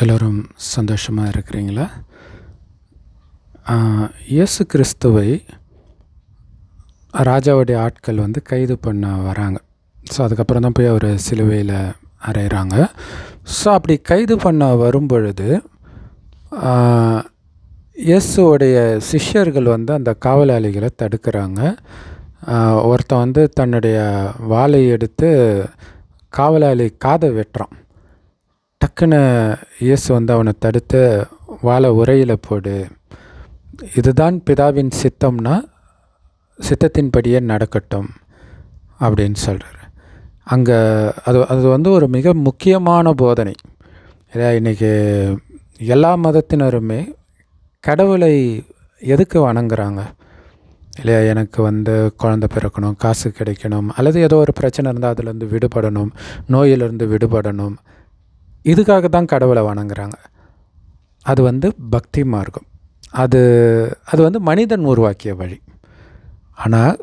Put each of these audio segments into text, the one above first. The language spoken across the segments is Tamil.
எல்லோரும் சந்தோஷமாக இருக்கிறீங்களா? இயேசு கிறிஸ்துவை ராஜாவுடைய ஆட்கள் வந்து கைது பண்ண வராங்க. ஸோ அதுக்கப்புறம் தான் போய் அவர் சிலுவையில் அறையிறாங்க. ஸோ அப்படி கைது பண்ண வரும்பொழுது இயேசுவோடைய சிஷ்யர்கள் வந்து அந்த காவலாளிகளை தடுக்கிறாங்க. ஒருத்தன் வந்து தன்னுடைய வாளை எடுத்து காவலாளி காதை வெட்டுறான். டக்குன்னு இயேசு வந்து அவனை தடுத்து வாழை உரையில் போடு. இதுதான் பிதாவின் சித்தம்னா சித்தத்தின்படியே நடக்கட்டும் அப்படின்னு சொல்கிறார் அங்கே அது அது வந்து ஒரு மிக முக்கியமான போதனை. இல்லையா இன்றைக்கி எல்லா மதத்தினருமே கடவுளை எதுக்கு வணங்குறாங்க? இல்லையா எனக்கு வந்து குழந்த பிறக்கணும் காசு கிடைக்கணும் அல்லது ஏதோ ஒரு பிரச்சனை இருந்தால் அதுலேருந்து விடுபடணும் நோயிலிருந்து விடுபடணும். இதுக்காக தான் கடவுளை வணங்குறாங்க. அது வந்து பக்தி மார்க்கம். அது அது வந்து மனிதன் உருவாக்கிய வழி. ஆனால்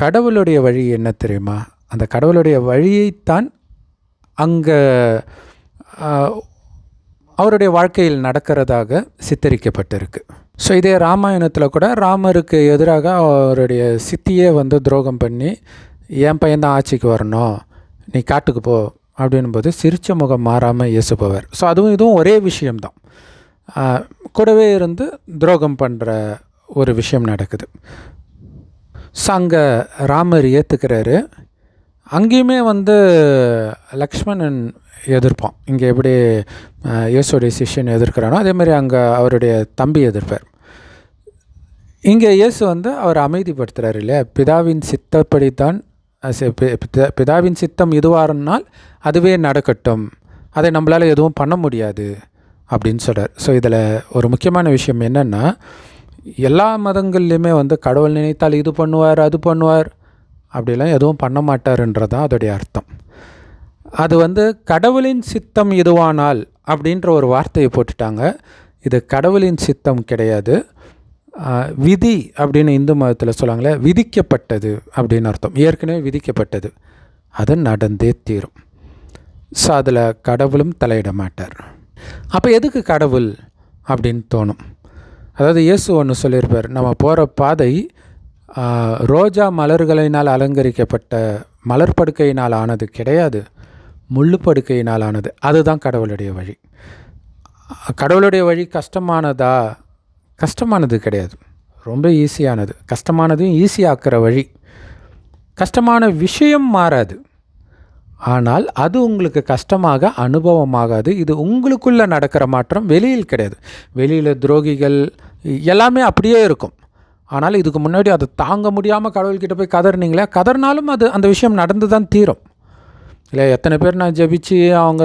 கடவுளுடைய வழி என்ன தெரியுமா? அந்த கடவுளுடைய வழியைத்தான் அங்கே அவருடைய வாழ்க்கையில் நடக்கிறதாக சித்தரிக்கப்பட்டிருக்கு. ஸோ இதே ராமாயணத்தில் கூட ராமருக்கு எதிராக அவருடைய சித்தியே வந்து துரோகம் பண்ணி என் பையன்தான் ஆட்சிக்கு வரணும். நீ காட்டுக்கு போ. அப்படின்போது சிரிச்ச முகம் மாறாமல் இயேசுபவர் ஸோ அதுவும் இதுவும் ஒரே விஷயம்தான். கூடவே இருந்து துரோகம் பண்ணுற ஒரு விஷயம் நடக்குது. ஸோ அங்கே ராமர் ஏற்றுக்கிறாரு அங்கேயுமே வந்து லக்ஷ்மணன் எதிர்ப்பான். இங்கே எப்படி இயேசுடைய சிஷ்யன் எதிர்க்கிறானோ அதே மாதிரி அங்கே அவருடைய தம்பி எதிர்ப்பார். இங்கே இயேசு வந்து அவர் அமைதிப்படுத்துகிறார் இல்லையா? பிதாவின் சித்தப்படி தான் பிதாவின் சித்தம் இதுவாருனால் அதுவே நடக்கட்டும். அதை நம்மளால் எதுவும் பண்ண முடியாது அப்படின்னு சொல்கிறார் ஸோ இதில் ஒரு முக்கியமான விஷயம் என்னென்னா எல்லா மதங்கள்லையுமே வந்து கடவுள் நினைத்தால் இது பண்ணுவார் அது பண்ணுவார் அப்படிலாம் எதுவும் பண்ண மாட்டாருன்றதான் அதோடைய அர்த்தம். அது வந்து கடவுளின் சித்தம் இதுவானால் அப்படின்ற ஒரு வார்த்தையை போட்டுட்டாங்க. இது கடவுளின் சித்தம் கிடையாது. விதி அப்படின்னு இந்து மதத்தில் சொல்லுவாங்களே விதிக்கப்பட்டது அப்படின்னு அர்த்தம். ஏற்கனவே விதிக்கப்பட்டது. அது நடந்தே தீரும். ஸோ அதில் கடவுளும் தலையிட மாட்டார். அப்போ எதுக்கு கடவுள் அப்படின்னு தோணும்? அதாவது இயேசு ஒன்று சொல்லியிருப்பார் நம்ம போகிற பாதை ரோஜா மலர்களினால் அலங்கரிக்கப்பட்ட மலர் படுக்கையினால் ஆனது கிடையாது முள்ளு படுக்கையினால் ஆனது. அதுதான் கடவுளுடைய வழி. கடவுளுடைய வழி கஷ்டமானதா கஷ்டமானது கிடையாது. ரொம்ப ஈஸியானது. கஷ்டமானதையும் ஈஸியாக்குற வழி. கஷ்டமான விஷயம் மாறாது. ஆனால் அது உங்களுக்கு கஷ்டமாக அனுபவமாகாது. இது உங்களுக்குள்ளே நடக்கிற மாற்றம் வெளியில் கிடையாது. வெளியில் துரோகிகள் எல்லாமே அப்படியே இருக்கும். ஆனால் இதுக்கு முன்னாடி அதை தாங்க முடியாமல் கடவுள்கிட்ட போய் கதறினீங்களே கதறினாலும் அது அந்த விஷயம் நடந்து தான் தீரும். இல்லை எத்தனை பேர் நான் ஜபிச்சு அவங்க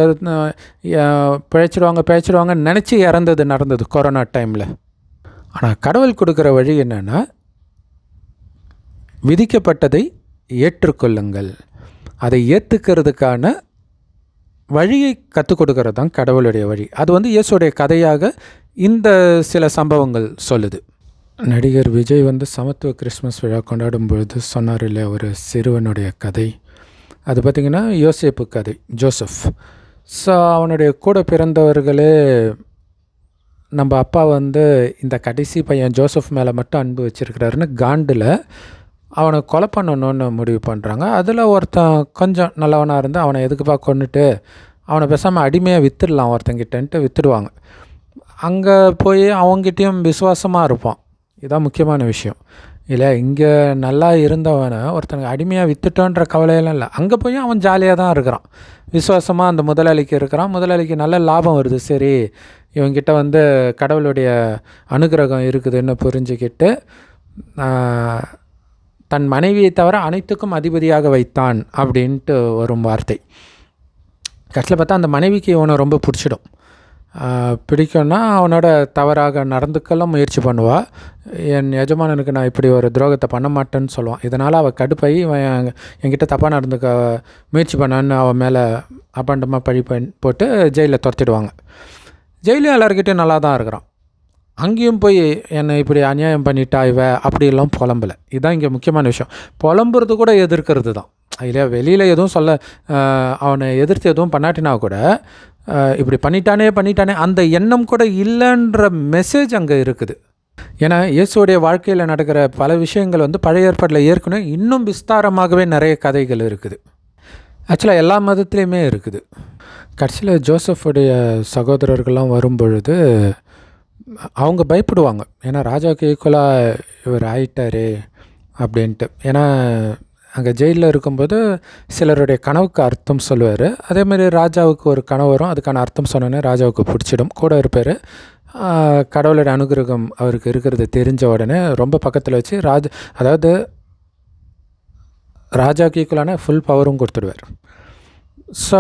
பிழைச்சிடுவாங்க பிழைச்சிடுவாங்கன்னு நினச்சி இறந்தது நடந்தது கொரோனா டைமில். ஆனால் கடவுள் கொடுக்குற வழி என்னென்னா விதிக்கப்பட்டதை ஏற்றுக்கொள்ளுங்கள். அதை ஏற்றுக்கிறதுக்கான வழியை கற்றுக் கொடுக்கறது தான் கடவுளுடைய வழி. அது வந்து இயேசுடைய கதையாக இந்த சில சம்பவங்கள் சொல்லுது. நடிகர் விஜய் வந்து சமத்துவ கிறிஸ்மஸ் விழா கொண்டாடும் பொழுது சொன்னார் இல்லையா ஒரு சிறுவனுடைய கதை. அது பார்த்திங்கன்னா யோசேப்பு கதை ஜோசப். ஸோ அவனுடைய கூட பிறந்தவர்களே நம்ம அப்பா வந்து இந்த கடைசி பையன் ஜோசப் மேலே மட்டும் அன்பு வச்சுருக்கிறாருன்னு காண்டில் அவனை கொலை பண்ணணும்னு முடிவு பண்ணுறாங்க அதில் ஒருத்தன் கொஞ்சம் நல்லவனாக இருந்து அவனை எதுக்குப்பா கொண்டுட்டு அவனை பேசாமல் அடிமையாக விற்றுடலாம் ஒருத்தங்கிட்டன்ட்டு விற்றுடுவாங்க அங்கே போய் அவங்ககிட்டயும் விசுவாசமாக இருப்பான். இதுதான் முக்கியமான விஷயம். இல்லை இங்கே நல்லா இருந்தவனை ஒருத்தனுக்கு அடிமையாக வித்துட்டோன்ற கவலையெல்லாம் இல்லை. அங்கே போய் அவன் ஜாலியாக தான் இருக்கிறான். விசுவாசமாக அந்த முதலாளிக்கு இருக்கிறான். முதலாளிக்கு நல்ல லாபம் வருது. சரி இவங்கிட்ட வந்து கடவுளுடைய அனுகிரகம் இருக்குதுன்னு புரிஞ்சுக்கிட்டு தன் மனைவியை தவிர அனைத்துக்கும் அதிபதியாக வைத்தான் அப்படின்ட்டு வரும் வார்த்தை. கடைசியில் பார்த்தா அந்த மனைவிக்கு இவனை ரொம்ப பிடிச்சிடும். பிடிக்கும்னா அவனோட தவறாக நடந்துக்கெல்லாம் முயற்சி பண்ணுவாள் என் எஜமானனுக்கு நான் இப்படி ஒரு துரோகத்தை பண்ண மாட்டேன்னு சொல்லுவான். இதனால் அவள் கடுப்பாகி இவன் என்கிட்ட தப்பாக நடந்துக்க முயற்சி பண்ணான்னு அவன் மேலே அபாண்டமாக பழி பண் போட்டு ஜெயிலில் துரத்திடுவாங்க. ஜெயிலும் எல்லாருக்கிட்டையும் நல்லா தான் இருக்கிறான். அங்கேயும் போய் என்னை இப்படி அநியாயம் பண்ணிட்டா இவ? அப்படிலாம் புலம்பலை. இதுதான் இங்கே முக்கியமான விஷயம். புலம்புறது கூட எதிர்க்கிறது தான். இல்லையா வெளியில் எதுவும் சொல்ல அவனை எதிர்த்து எதுவும் பண்ணாட்டினா கூட இப்படி பண்ணிட்டானே பண்ணிட்டானே அந்த எண்ணம் கூட இல்லைன்ற மெசேஜ் அங்கே இருக்குது. ஏன்னா இயேசுடைய வாழ்க்கையில் நடக்கிற பல விஷயங்கள் வந்து பழைய ஏற்பாட்டில் ஏற்கனவே இன்னும் விஸ்தாரமாகவே நிறைய கதைகள் இருக்குது. ஆக்சுவலாக எல்லா மதத்துலேயுமே இருக்குது. கடைசியில் ஜோசஃபுடைய சகோதரர்கள்லாம் வரும்பொழுது அவங்க பயப்படுவாங்க. ஏன்னா ராஜாவுக்கு ஈக்குவலாக இவர் ஆயிட்டாரே அப்படின்ட்டு. ஏன்னா அங்கே ஜெயிலில் இருக்கும்போது சிலருடைய கனவுக்கு அர்த்தம் சொல்லுவார். அதேமாதிரி ராஜாவுக்கு ஒரு கனவு வரும். அதுக்கான அர்த்தம் சொன்னோன்னே ராஜாவுக்கு பிடிச்சிடும். கூட இருப்பார். கடவுளோட அனுகிரகம் அவருக்கு இருக்கிறது தெரிஞ்ச உடனே ரொம்ப பக்கத்தில் வச்சு ராஜா அதாவது ராஜாவுக்கு ஈக்குவலான ஃபுல் பவரும் கொடுத்துடுவார். ஸோ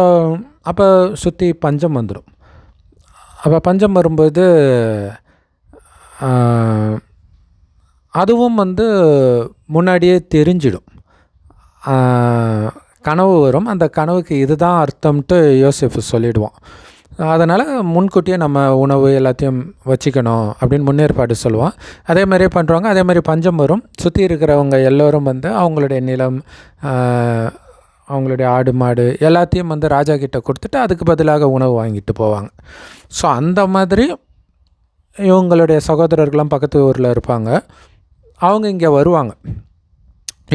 அப்போ சுற்றி பஞ்சம் வந்துடும் அப்போ பஞ்சம் வரும்போது அதுவும் வந்து முன்னாடியே தெரிஞ்சிடும். கனவு வரும். அந்த கனவுக்கு இதுதான் அர்த்தம்ட்டு யோசிப்பு சொல்லிடுவோம். அதனால் முன்கூட்டியே நம்ம உணவு எல்லாத்தையும் வச்சுக்கணும் அப்படின்னு முன்னேற்பாடு சொல்லுவோம். அதே மாதிரியே பண்ணுறாங்க அதே மாதிரி பஞ்சம் வரும். சுற்றி இருக்கிறவங்க எல்லோரும் வந்து அவங்களுடைய நிலம் அவங்களுடைய ஆடு மாடு எல்லாத்தையும் வந்து ராஜா கிட்ட கொடுத்துட்டு அதுக்கு பதிலாக உணவு வாங்கிட்டு போவாங்க. ஸோ அந்த மாதிரி இவங்களுடைய சகோதரர்கள்லாம் பக்கத்து ஊரில் இருப்பாங்க. அவங்க இங்கே வருவாங்க.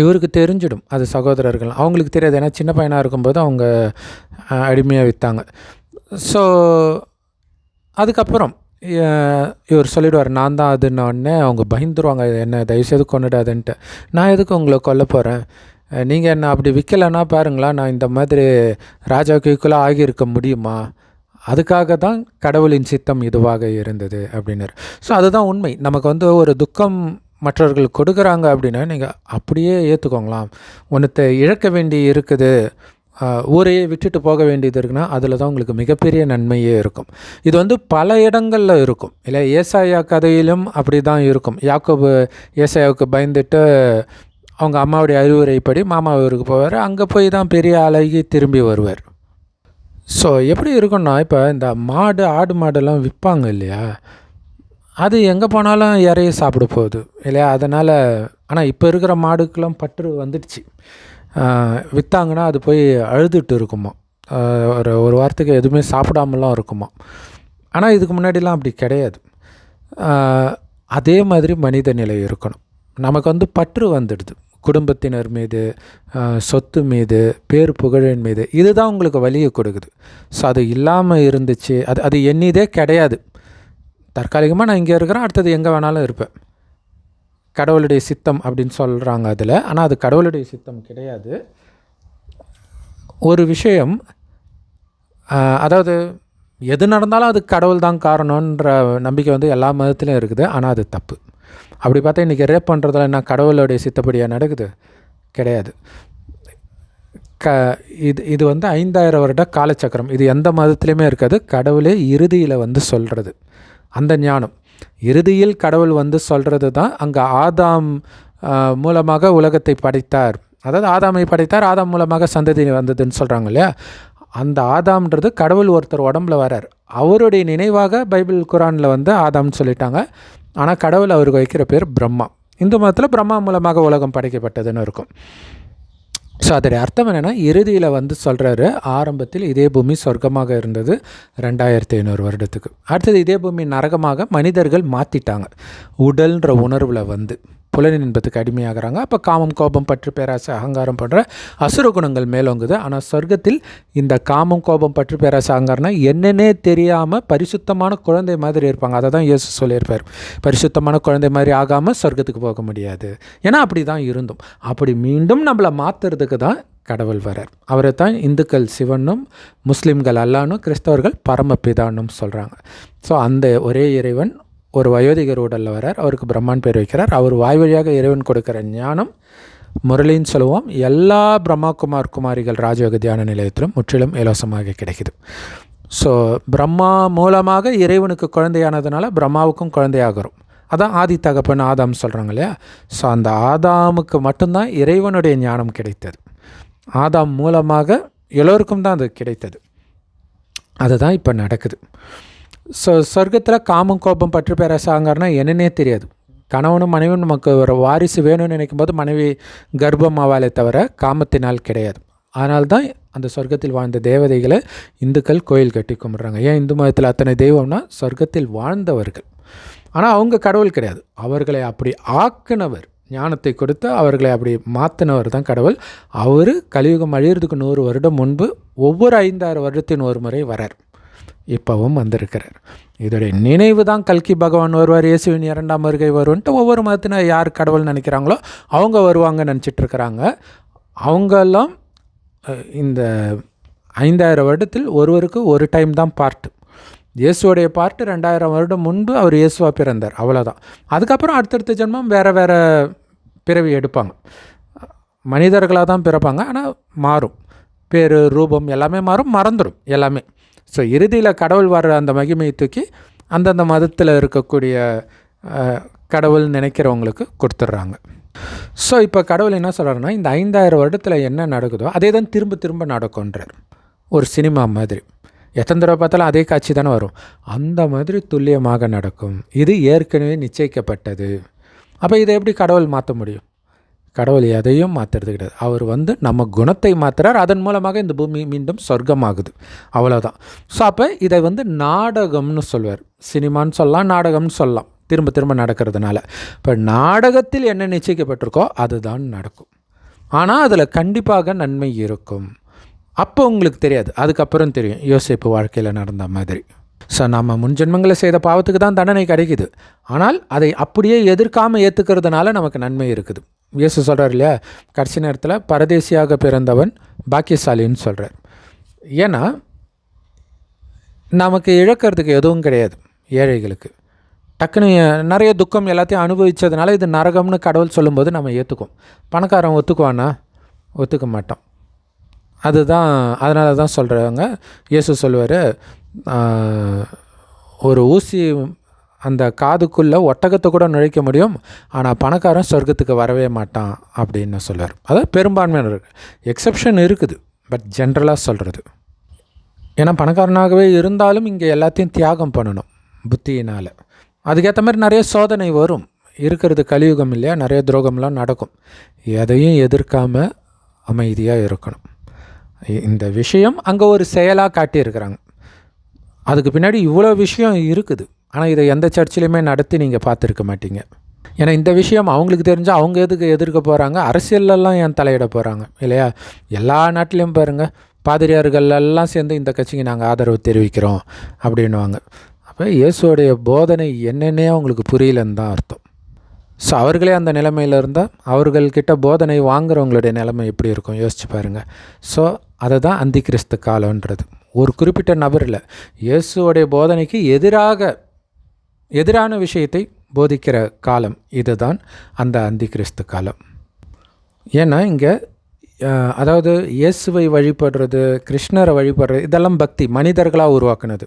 இவருக்கு தெரிஞ்சிடும் அது சகோதரர்கள். அவங்களுக்கு தெரியாது. ஏன்னா சின்ன பையனாக இருக்கும்போது அவங்க அடிமையாக விற்றாங்க ஸோ அதுக்கப்புறம் இவர் சொல்லிடுவார் நான் தான் அதுன்ன உடனே அவங்க பயந்துருவாங்க. என்ன தயவுசெய்து கொண்டுடாதுன்ட்டு நான் எதுக்கு உங்களை கொல்ல போகிறேன் நீங்கள் என்ன அப்படி விற்கலைன்னா பாருங்களேன் நான் இந்த மாதிரி ராஜாவுக்கு ஈக்குவலாக ஆகியிருக்க முடியுமா? அதுக்காக தான் கடவுளின் சித்தம் இதுவாக இருந்தது அப்படின்னாரு. ஸோ அதுதான் உண்மை. நமக்கு வந்து ஒரு துக்கம் மற்றவர்கள் கொடுக்குறாங்க அப்படின்னா நீங்கள் அப்படியே ஏற்றுக்கோங்களாம் ஒன்றத்தை இழக்க வேண்டி இருக்குது ஊரையே விட்டுட்டு போக வேண்டியது இருக்குன்னா அதில் தான் உங்களுக்கு மிகப்பெரிய நன்மையே இருக்கும். இது வந்து பல இடங்களில் இருக்கும். இல்லை ஏசாயா கதையிலும் அப்படி தான் இருக்கும். யாக்கோபு ஏசாயாவுக்கு பயந்துட்டு அவங்க அம்மாவுடைய அறிவுரைப்படி மாமா ஊருக்கு போவார். அங்கே போய் தான் பெரிய அழகி திரும்பி வருவார். ஸோ எப்படி இருக்குன்னா இப்போ இந்த மாடு ஆடு மாடெல்லாம் விற்பாங்க இல்லையா? அது எங்கே போனாலும் இறைய சாப்பிட போகுது இல்லையா? அதனால் ஆனால் இப்போ இருக்கிற மாடுக்கெல்லாம் பற்று வந்துடுச்சு. விற்றாங்கன்னா அது போய் அழுதுட்டு இருக்குமா? ஒரு ஒரு வாரத்துக்கு எதுவுமே சாப்பிடாமலாம் இருக்குமா? ஆனால் இதுக்கு முன்னாடிலாம் அப்படி கிடையாது. அதே மாதிரி மனித நிலை இருக்கணும். நமக்கு வந்து பற்று வந்துடுது. குடும்பத்தினர் மீது சொத்து மீது பேர் புகழின் மீது இதுதான் உங்களுக்கு வழியை கொடுக்குது. ஸோ அது இல்லாமல் இருந்துச்சு அது அது எண்ணிதே கிடையாது. தற்காலிகமாக நான் இங்கே இருக்கிறேன் அடுத்தது எங்கே வேணாலும் இருப்பேன். கடவுளுடைய சித்தம் அப்படின்னு சொல்கிறாங்க அதில். ஆனால் அது கடவுளுடைய சித்தம் கிடையாது. ஒரு விஷயம் அதாவது எது நடந்தாலும் அது கடவுள் தான் காரணன்ற நம்பிக்கை வந்து எல்லா மதத்துலையும் இருக்குது. ஆனால் அது தப்பு. அப்படி பார்த்தா இன்றைக்கி ரேப் பண்ணுறதுல என்ன கடவுளுடைய சித்தப்படியாக நடக்குது? கிடையாது. க இது இது வந்து ஐந்தாயிரம் வருட காலச்சக்கரம். இது எந்த மதத்துலேயுமே இருக்காது. கடவுளே இறுதியில் வந்து சொல்கிறது அந்த ஞானம். இறுதியில் கடவுள் வந்து சொல்கிறது தான் அங்கே ஆதாம் மூலமாக உலகத்தை படைத்தார். அதாவது ஆதாமை படைத்தார் ஆதாம் மூலமாக சந்ததி வந்ததுன்னு சொல்கிறாங்க இல்லையா? அந்த ஆதாம்ன்றது கடவுள் ஒருத்தர் உடம்புல வரார். அவருடைய நினைவாக பைபிள் குரானில் வந்து ஆதாம்னு சொல்லிட்டாங்க. ஆனால் கடவுள் அவருக்கு வைக்கிற பேர் பிரம்மா. இந்து மதத்தில் பிரம்மா மூலமாக உலகம் படைக்கப்பட்டதுன்னு இருக்கும். ஸோ அதோடைய அர்த்தம் என்னென்னா இறுதியில் வந்து சொல்கிறாரு ஆரம்பத்தில் இதே பூமி சொர்க்கமாக இருந்தது ரெண்டாயிரத்தி ஐநூறு வருடத்துக்கு. அடுத்தது இதே பூமி நரகமாக மனிதர்கள் மாற்றிட்டாங்க உடல்ன்ற உணர்வில் வந்து. புலனின் இன்பத்துக்கு அடிமையாகிறாங்க. அப்போ காமம் கோபம் பற்று பேராசை அகங்காரம் போன்ற அசுர குணங்கள் மேலோங்குது. ஆனால் சொர்க்கத்தில் இந்த காமம் கோபம் பற்று பேராசை அகங்காரம்னா என்னன்னே தெரியாமல் பரிசுத்தமான குழந்தை மாதிரி இருப்பாங்க. அதை தான் இயேசு சொல்லியிருப்பார். பரிசுத்தமான குழந்தை மாதிரி ஆகாமல் சொர்க்கத்துக்கு போக முடியாது. ஏன்னா அப்படி தான் இருந்தோம். அப்படி மீண்டும் நம்மளை மாற்றுறதுக்கு தான் கடவுள் வரார். அவரை தான் இந்துக்கள் சிவனும் முஸ்லீம்கள் அல்லானும் கிறிஸ்தவர்கள் பரமபிதானும் சொல்கிறாங்க ஸோ அந்த ஒரே இறைவன் ஒரு வயோதிகர் உடலில் வரார் அவருக்கு பிரம்மான் பேர் வைக்கிறார். அவர் வாய் வழியாக இறைவன் கொடுக்கிற ஞானம் முரளின்னு சொல்லுவோம். எல்லா பிரம்மாகுமார் குமாரிகள் ராஜயோக தியான நிலையத்திலும் முற்றிலும் இலவசமாக கிடைக்குது. ஸோ பிரம்மா மூலமாக இறைவனுக்கு குழந்தையானதுனால பிரம்மாவுக்கும் குழந்தையாகிறோம். அதான் ஆதி தகப்பன் ஆதாம் சொல்கிறாங்க இல்லையா? ஸோ அந்த ஆதாமுக்கு மட்டும்தான் இறைவனுடைய ஞானம் கிடைத்தது. ஆதாம் மூலமாக எல்லோருக்கும் தான் அது கிடைத்தது. அதுதான் இப்போ நடக்குது. ஸோ சொர்க்கத்தில் காமம் கோபம் பற்று பேரசாங்கன்னா என்னன்னே தெரியாது. கணவனும் மனைவியும் நமக்கு ஒரு வாரிசு வேணும்னு நினைக்கும் போது மனைவி கர்ப்பம் ஆவாலே தவிர காமத்தினால் கிடையாது. அதனால தான் அந்த சொர்க்கத்தில் வாழ்ந்த தேவதைகளை இந்துக்கள் கோயில் கட்டி கும்பிட்றாங்க. ஏன் இந்து மதத்தில் அத்தனை தெய்வம்னா சொர்க்கத்தில் வாழ்ந்தவர்கள். ஆனால் அவங்க கடவுள் கிடையாது. அவர்களை அப்படி ஆக்கினவர் ஞானத்தை கொடுத்து அவர்களை அப்படி மாற்றினவர் தான் கடவுள். அவர் கலியுகம் அழியிறதுக்கு நூறு வருடம் முன்பு ஒவ்வொரு ஐந்தாறு வருடத்தின் ஒரு முறை வரார். இப்போவும் வந்திருக்கிறார். இதோடைய நினைவு தான் கல்கி பகவான் வருவார் இயேசுவின் இரண்டாம் வருகை வருவன்ட்டு ஒவ்வொரு மதத்தினர் யார் கடவுள் நினைக்கிறாங்களோ அவங்க வருவாங்க நினச்சிட்டு இருக்கிறாங்க அவங்கெல்லாம் இந்த ஐந்தாயிரம் வருடத்தில் ஒருவருக்கு ஒரு டைம் தான் பார்ட்டு. இயேசுவோடைய பார்ட்டு ரெண்டாயிரம் வருடம் முன்பு அவர் இயேசுவாக பிறந்தார் அவ்வளோதான் அதுக்கப்புறம் அடுத்தடுத்த ஜென்மம் வேறு வேறு பிறவி எடுப்பாங்க. மனிதர்களாக தான் பிறப்பாங்க ஆனால் மாறும். பேர் ரூபம் எல்லாமே மாறும் மறந்துடும் எல்லாமே. ஸோ இறுதியில் கடவுள் வர்ற அந்த மகிமையை தூக்கி அந்தந்த மதத்தில் இருக்கக்கூடிய கடவுள் நினைக்கிறவங்களுக்கு கொடுத்துட்றாங்க ஸோ இப்போ கடவுள் என்ன சொல்கிறாருன்னா இந்த ஐந்தாயிரம் வருடத்தில் என்ன நடக்குதோ அதே தான் திரும்ப திரும்ப நடக்கும்ன்றார். ஒரு சினிமா மாதிரி. எத்தனை தடவை பார்த்தாலும் அதே காட்சி தானே வரும். அந்த மாதிரி துல்லியமாக நடக்கும். இது ஏற்கனவே நிச்சயிக்கப்பட்டது. அப்போ இதை எப்படி கடவுள் மாற்ற முடியும்? கடவுள் எதையும் மாற்றுறது கிடையாது. அவர் வந்து நம்ம குணத்தை மாற்றுறார் அதன் மூலமாக இந்த பூமி மீண்டும் சொர்க்கமாகுது. அவ்வளோதான் ஸோ அப்போ இதை வந்து நாடகம்னு சொல்வார். சினிமான்னு சொல்லலாம் நாடகம்னு சொல்லலாம். திரும்ப திரும்ப நடக்கிறதுனால. இப்போ நாடகத்தில் என்ன நிச்சயிக்கப்பட்டிருக்கோ அதுதான் நடக்கும். ஆனால் அதில் கண்டிப்பாக நன்மை இருக்கும். அப்போ உங்களுக்கு தெரியாது. அதுக்கப்புறம் தெரியும். யோசிப்பு வாழ்க்கையில் நடந்த மாதிரி. ஸோ நம்ம முன்ஜென்மங்களை செய்த பாவத்துக்கு தான் தண்டனை கிடைக்குது. ஆனால் அதை அப்படியே எதிர்க்காமல் ஏற்றுக்கிறதுனால நமக்கு நன்மை இருக்குது. இயேசு சொல்கிறார் இல்லையா? கடைசி நேரத்தில் பரதேசியாக பிறந்தவன் பாக்கியசாலின்னு சொல்கிறார் ஏன்னா நமக்கு இழக்கிறதுக்கு எதுவும் கிடையாது ஏழைகளுக்கு. டக்குன்னு நிறைய துக்கம் எல்லாத்தையும் அனுபவித்ததுனால இது நரகம்னு கடவுள் சொல்லும்போது நம்ம ஏற்றுக்கும் பணக்காரன் ஒத்துக்குவானா? ஒத்துக்க மாட்டான். அதுதான் அதனால தான் சொல்கிறாங்க இயேசு சொல்லுவார் ஒரு ஊசி அந்த காதுக்குள்ளே ஒட்டகத்தை கூட நுழைக்க முடியும். ஆனால் பணக்காரன் சொர்க்கத்துக்கு வரவே மாட்டான் அப்படின்னு சொல்லுவார் அதாவது பெரும்பான்மையான எக்ஸப்ஷன் இருக்குது பட் ஜென்ரலாக சொல்கிறது ஏன்னா பணக்காரனாகவே இருந்தாலும் இங்கே எல்லாத்தையும் தியாகம் பண்ணணும் புத்தியினால். அதுக்கேற்ற மாதிரி நிறைய சோதனை வரும். இருக்கிறது கலியுகம் இல்லையா? நிறைய துரோகம்லாம் நடக்கும். எதையும் எதிர்க்காமல் அமைதியாக இருக்கணும். இந்த விஷயம் அங்கே ஒரு செயலாக காட்டியிருக்கிறாங்க. அதுக்கு பின்னாடி இவ்வளோ விஷயம் இருக்குது. ஆனால் இதை எந்த சர்ச்சிலையுமே நடத்தி நீங்கள் பார்த்துருக்க மாட்டீங்க. ஏன்னா இந்த விஷயம் அவங்களுக்கு தெரிஞ்சால் அவங்க எதுக்கு எதிர்க்க போகிறாங்க அரசியல்லலாம் ஏன் தலையிட போகிறாங்க இல்லையா? எல்லா நாட்டிலையும் பாருங்கள் பாதிரியார்கள் எல்லாம் சேர்ந்து இந்த கட்சிக்கு நாங்கள் ஆதரவு தெரிவிக்கிறோம் அப்படின்னுவாங்க. அப்போ இயேசுவோடைய போதனை என்னென்னே அவங்களுக்கு புரியலன்னு தான் அர்த்தம். ஸோ அவர்களே அந்த நிலைமையில் இருந்தால் அவர்கள்கிட்ட போதனை வாங்குறவங்களுடைய நிலைமை எப்படி இருக்கும்? யோசிச்சு பாருங்கள் ஸோ அதை தான் அந்தி கிறிஸ்து காலன்றது ஒரு குறிப்பிட்ட நபர் இல்லை இயேசுவோடைய போதனைக்கு எதிராக எதிரான விஷயத்தை போதிக்கிற காலம் இதுதான் அந்த அந்தி கிறிஸ்து காலம். ஏன்னா இங்கே அதாவது இயேசுவை வழிபடுறது கிருஷ்ணரை வழிபடுறது இதெல்லாம் பக்தி மனிதர்களாக உருவாக்குனது.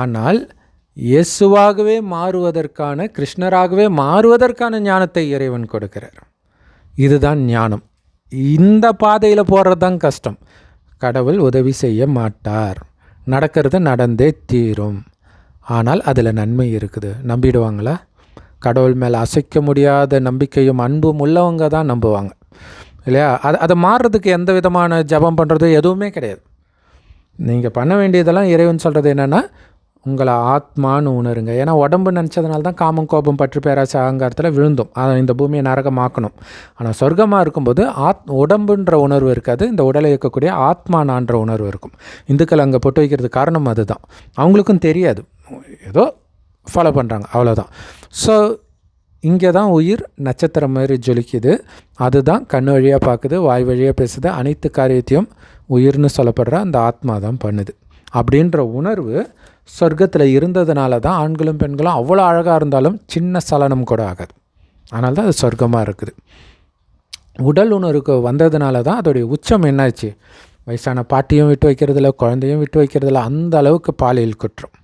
ஆனால் இயேசுவாகவே மாறுவதற்கான கிருஷ்ணராகவே மாறுவதற்கான ஞானத்தை இறைவன் கொடுக்கிறார். இதுதான் ஞானம். இந்த பாதையில் போகிறது தான் கஷ்டம். கடவுள் உதவி செய்ய மாட்டார். நடக்கிறது நடந்தே தீரும். ஆனால் அதில் நன்மை இருக்குது. நம்பிடுவாங்களா? கடவுள் மேலே அசைக்க முடியாத நம்பிக்கையும் அன்பும் உள்ளவங்க தான் நம்புவாங்க. இல்லையா? அது அதை மாறுறதுக்கு எந்த விதமான ஜெபம் பண்ணுறது எதுவுமே கிடையாது. நீங்கள் பண்ண வேண்டியதெல்லாம் இறைவன் சொல்கிறது என்னென்னா உங்களை ஆத்மான்னு உணருங்க. ஏன்னா உடம்பு நினச்சதுனால தான் காமம் கோபம் பற்று பேராசி அகங்காரத்தில் விழுந்தோம். அதை இந்த பூமியை நரகமாக்கணும். ஆனால் சொர்க்கமாக இருக்கும்போது ஆத் உடம்புன்ற உணர்வு இருக்காது. இந்த உடலை இயக்கக்கூடிய ஆத்மானான்ற உணர்வு இருக்கும். இந்துக்கள் அங்கே பொட்டு வைக்கிறதுக்கு காரணம் அதுதான். அவங்களுக்கும் தெரியாது. ஏதோ ஃபாலோ பண்ணுறாங்க அவ்வளோதான் ஸோ இங்கே தான் உயிர் நட்சத்திரம் மாதிரி ஜொலிக்குது. அதுதான் கண் வழியாக பார்க்குது வாய் வழியாக பேசுது. அனைத்து காரியத்தையும் உயிர்னு சொல்லப்படுற அந்த ஆத்மா தான் பண்ணுது. அப்படின்ற உணர்வு சொர்க்கத்தில் இருந்ததுனால தான் ஆண்களும் பெண்களும் அவ்வளோ அழகாக இருந்தாலும் சின்ன சலனம் கூட ஆகாது. அதனால தான் அது சொர்க்கமாக இருக்குது. உடல் உணர்வுக்கு வந்ததுனால தான் அதோடைய உச்சம் என்னாச்சு? வயசான பாட்டியும் விட்டு வைக்கிறதில்ல குழந்தையும் விட்டு வைக்கிறதில்ல அந்த அளவுக்கு பாலியல் குற்றம்.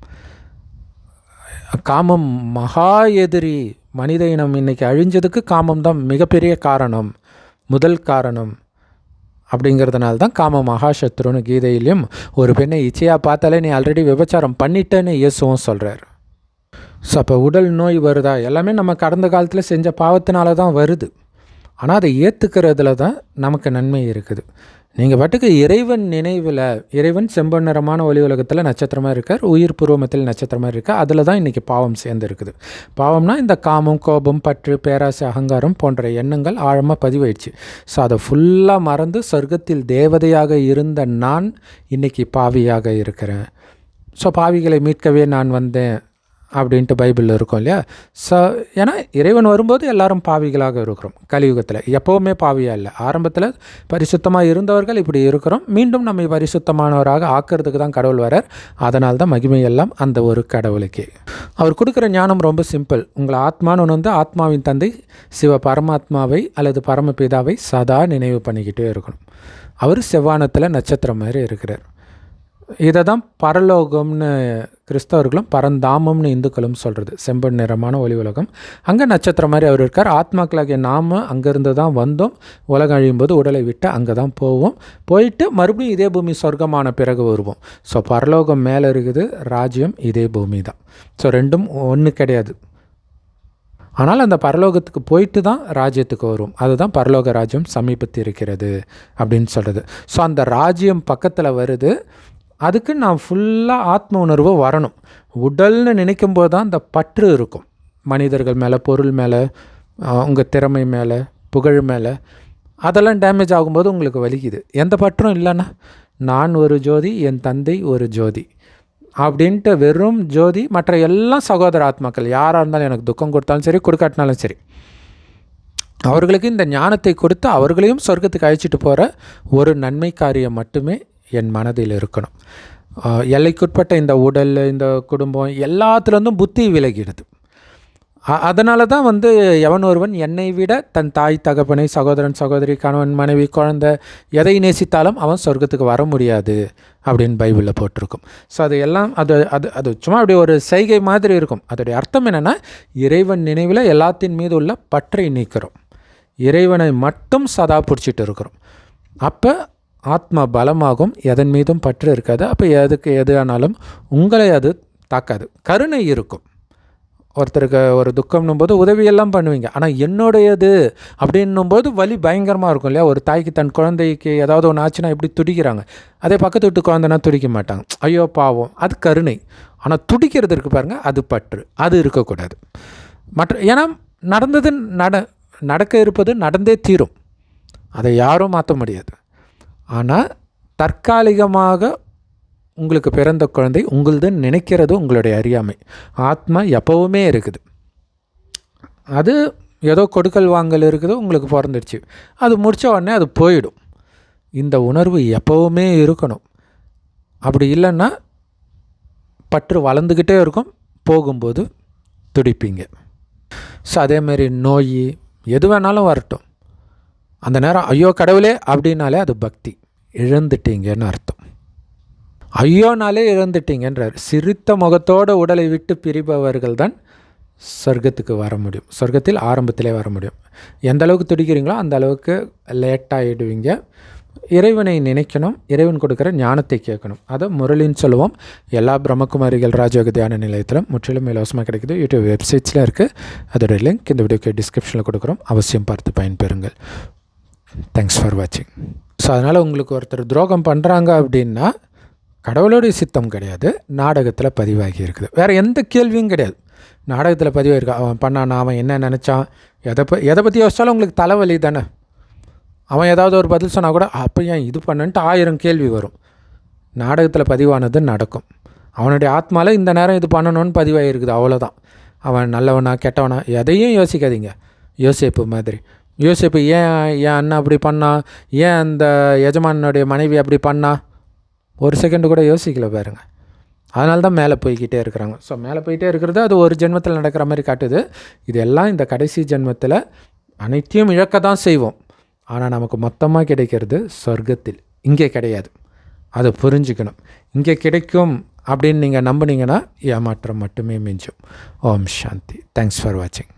காமம் மகா எதிரி மனித இனம் இன்னைக்கு அழிஞ்சதுக்கு காமம் தான் மிகப்பெரிய காரணம் முதல் காரணம். அப்படிங்கிறதுனால தான் காம மகாசத்ருன்னு கீதையிலையும் ஒரு பெண்ணை இச்சையாக பார்த்தாலே நீ ஆல்ரெடி விபச்சாரம் பண்ணிட்டேன்னு இயேசுவும் சொல்கிறார் ஸோ அப்போ உடல் நோய் வருதா? எல்லாமே நம்ம கடந்த காலத்தில் செஞ்ச பாவத்தினால தான் வருது. ஆனால் அதை ஏற்றுக்கிறதுல தான் நமக்கு நன்மை இருக்குது. நீங்கள் பாட்டுக்கு இறைவன் நினைவில் இறைவன் செம்பொன்னிறமான ஒளி உலகத்தில் நட்சத்திரமாக இருக்கார் உயிர் பூர்வமத்தில் நட்சத்திரமாக இருக்கார் அதில் தான் இன்றைக்கி பாவம் சேர்ந்துருக்குது. பாவம்னால் பாவம்னா இந்த காமம் கோபம் பற்று பேராசை அகங்காரம் போன்ற எண்ணங்கள் ஆழமாக பதிவாயிடுச்சு. ஸோ அதை ஃபுல்லாக மறந்து சொர்க்கத்தில் தேவதையாக இருந்த நான் இன்றைக்கி பாவியாக இருக்கிறேன். ஸோ பாவிகளை மீட்கவே நான் வந்தேன். அப்படின்ட்டு பைபிளில் இருக்கும் இல்லையா? ஸோ ஏன்னா இறைவன் வரும்போது எல்லாரும் பாவிகளாக இருக்கிறோம். கலியுகத்தில் எப்போவுமே பாவியாக இல்லை. ஆரம்பத்தில் பரிசுத்தமாக இருந்தவர்கள் இப்படி இருக்கிறோம். மீண்டும் நம்மை பரிசுத்தமானவராக ஆக்கிறதுக்கு தான் கடவுள் வரார். அதனால் தான் மகிமை எல்லாம் அந்த ஒரு கடவுளுக்கே. அவர் கொடுக்குற ஞானம் ரொம்ப சிம்பிள். உங்களை ஆத்மான்னு வந்து ஆத்மாவின் தந்தை சிவ பரமாத்மாவை அல்லது பரமபிதாவை சதா நினைவு பண்ணிக்கிட்டே இருக்கணும். அவர் செவ்வானத்தில் நட்சத்திரம் மாதிரி இருக்கிறார். இதை தான் பரலோகம்னு கிறிஸ்தவர்களும் பரந்தாமம்னு இந்துக்களும் சொல்கிறது செம்பன் நிறமான ஒளி உலகம். அங்கே நட்சத்திரம் மாதிரி அவர் இருக்கார். ஆத்மாக்களாகிய நாம அங்கேருந்து தான் வந்தோம். உலகம் அழியும்போது உடலை விட்டு அங்கே தான் போவோம். போயிட்டு மறுபடியும் இதே பூமி சொர்க்கமான பிறகு வருவோம். ஸோ பரலோகம் மேலே இருக்குது ராஜ்யம் இதே பூமி தான் ஸோ ரெண்டும் ஒன்று கிடையாது. ஆனால் அந்த பரலோகத்துக்கு போயிட்டு தான் ராஜ்யத்துக்கு வரும் அதுதான் பரலோக ராஜ்யம் சமீபத்து இருக்கிறது அப்படின்னு சொல்கிறது ஸோ அந்த ராஜ்யம் பக்கத்தில் வருது. அதுக்கு நான் ஃபுல்லாக ஆத்ம உணர்வு வரணும். உடல்னு நினைக்கும் போது தான் அந்த பற்று இருக்கும். மனிதர்கள் மேலே பொருள் மேலே உங்கள் திறமை மேலே புகழ் மேலே அதெல்லாம் டேமேஜ் ஆகும்போது உங்களுக்கு வலிக்குது. எந்த பற்றும் இல்லைன்னா நான் ஒரு ஜோதி என் தந்தை ஒரு ஜோதி அப்படின்ட்டு வெறும் ஜோதி மற்ற எல்லாம் சகோதர ஆத்மாக்கள் யாராக இருந்தாலும் எனக்கு துக்கம் கொடுத்தாலும் சரி கொடுக்காட்டினாலும் சரி. அவர்களுக்கு இந்த ஞானத்தை கொடுத்து அவர்களையும் சொர்க்கத்துக்கு அழைச்சிட்டு போகிற ஒரு நன்மை காரியம் மட்டுமே என் மனதில் இருக்கணும். எல்லைக்குட்பட்ட இந்த உடல் இந்த குடும்பம் எல்லாத்துலேருந்தும் புத்தி விலகிடுது. அதனால தான் வந்து எவன் ஒருவன் என்னை விட தன் தாய் தகப்பனை சகோதரன் சகோதரி கணவன் மனைவி குழந்தை எதை நேசித்தாலும் அவன் சொர்க்கத்துக்கு வர முடியாது அப்படின்னு பைபிளில் போட்டிருக்கும். ஸோ அது எல்லாம் அது அது அது சும்மா அப்படி ஒரு செய்கை மாதிரி இருக்கும். அதோடைய அர்த்தம் என்னென்னா இறைவன் நினைவில் எல்லாத்தின் மீது உள்ள பற்றை நீக்கிறோம். இறைவனை மட்டும் சதா பிடிச்சிட்டு இருக்கிறோம். அப்போ ஆத்மா பலமாகும் எதன் மீதும் பற்று இருக்காது. அப்போ எதுக்கு எது ஆனாலும் உங்களை அது தாக்காது. கருணை இருக்கும். ஒருத்தருக்கு ஒரு துக்கம்னும் போது உதவியெல்லாம் பண்ணுவீங்க. ஆனால் என்னுடையது அப்படின்னும் போது வலி பயங்கரமாக இருக்கும் இல்லையா? ஒரு தாய்க்கு தன் குழந்தைக்கு ஏதாவது ஒன்று ஆச்சுன்னா எப்படி துடிக்கிறாங்க? அதே பக்கத்து வீட்டு குழந்தைனா துடிக்க மாட்டாங்க. ஐயோ பாவம். அது கருணை. ஆனால் துடிக்கிறது இருக்குது பாருங்கள் அது பற்று. அது இருக்கக்கூடாது. மற்ற ஏன்னா நடந்தது நட நடக்க இருப்பது நடந்தே தீரும். அதை யாரும் மாற்ற முடியாது. ஆனால் தற்காலிகமாக உங்களுக்கு பிறந்த குழந்தை உங்களது நினைக்கிறது உங்களுடைய அறியாமை. ஆத்மா எப்போவுமே இருக்குது. அது ஏதோ கொடுக்கல் வாங்கல் இருக்குது உங்களுக்கு பிறந்துடுச்சு. அது முடித்த உடனே அது போயிடும். இந்த உணர்வு எப்போவுமே இருக்கணும். அப்படி இல்லைன்னா பற்று வளர்ந்துக்கிட்டே இருக்கும். போகும்போது துடிப்பீங்க. ஸோ அதேமாரி நோய் எது வேணாலும் வரட்டும். அந்த நேரம் ஐயோ கடவுளே அப்படின்னாலே அது பக்தி. இழந்துட்டீங்கன்னு அர்த்தம். ஐயோனாலே இழந்துட்டீங்கன்றார். சிரித்த முகத்தோடு உடலை விட்டு பிரிபவர்கள் தான் சொர்க்கத்துக்கு வர முடியும். சொர்க்கத்தில் ஆரம்பத்திலே வர முடியும். எந்த அளவுக்கு துடிக்கிறீங்களோ அந்த அளவுக்கு லேட்டாகிடுவீங்க இறைவனை நினைக்கணும். இறைவன் கொடுக்குற ஞானத்தை கேட்கணும். அதை முரளின்னு சொல்லுவோம். எல்லா பிரம்மகுமாரிகள் ராஜயோக தியான நிலையத்திலும் முற்றிலும் இலவசமாக கிடைக்குது. யூடியூப் வெப்சைட்ஸில் இருக்குது அதோடய லிங்க் இந்த வீடியோக்கு டிஸ்கிரிப்ஷனில் கொடுக்குறோம். அவசியம் பார்த்து பயன்பெறுங்கள். தேங்க்ஸ் ஃபார் வாட்சிங் ஸோ அதனால் உங்களுக்கு ஒருத்தர் துரோகம் பண்ணுறாங்க அப்படின்னா கடவுளுடைய சித்தம் கிடையாது நாடகத்தில் பதிவாகி இருக்குது. வேறு எந்த கேள்வியும் கிடையாது. நாடகத்தில் பதிவாகிருக்கு அவன் பண்ணானா அவன் என்ன நினச்சான்? எதை ப எதை பற்றி யோசித்தாலும் உங்களுக்கு தலைவலி தானே? அவன் ஏதாவது ஒரு பதில் சொன்னால் கூட அப்போ ஏன் இது பண்ணுன்ட்டு ஆயிரம் கேள்வி வரும். நாடகத்தில் பதிவானது நடக்கும். அவனுடைய ஆத்மாவில் இந்த நேரம் இது பண்ணணும்னு பதிவாகிருக்குது அவ்வளோதான் அவன் நல்லவனா கெட்டவனா எதையும் யோசிக்காதீங்க. யோசிப்பு மாதிரி. யோசிப்பு ஏன் என் அண்ணன் அப்படி பண்ணா? ஏன் அந்த எஜமானுடைய மனைவி அப்படி பண்ணா? ஒரு செகண்டு கூட யோசிக்கல பாருங்க. அதனால தான் மேலே போய்கிட்டே இருக்கிறாங்க. ஸோ மேலே போயிட்டே இருக்கிறது அது ஒரு ஜென்மத்தில் நடக்கிற மாதிரி காட்டுது. இதெல்லாம் இந்த கடைசி ஜென்மத்தில் அனைத்தையும் இழக்க தான் செய்வோம். ஆனால் நமக்கு மொத்தமாக கிடைக்கிறது சொர்க்கத்தில். இங்கே கிடையாது. அதை புரிஞ்சுக்கணும். இங்கே கிடைக்கும் அப்படின்னு நீங்கள் நம்புனீங்கன்னா ஏமாற்றம் மட்டுமே மிஞ்சும். ஓம் சாந்தி. தேங்க்ஸ் ஃபார் வாட்சிங்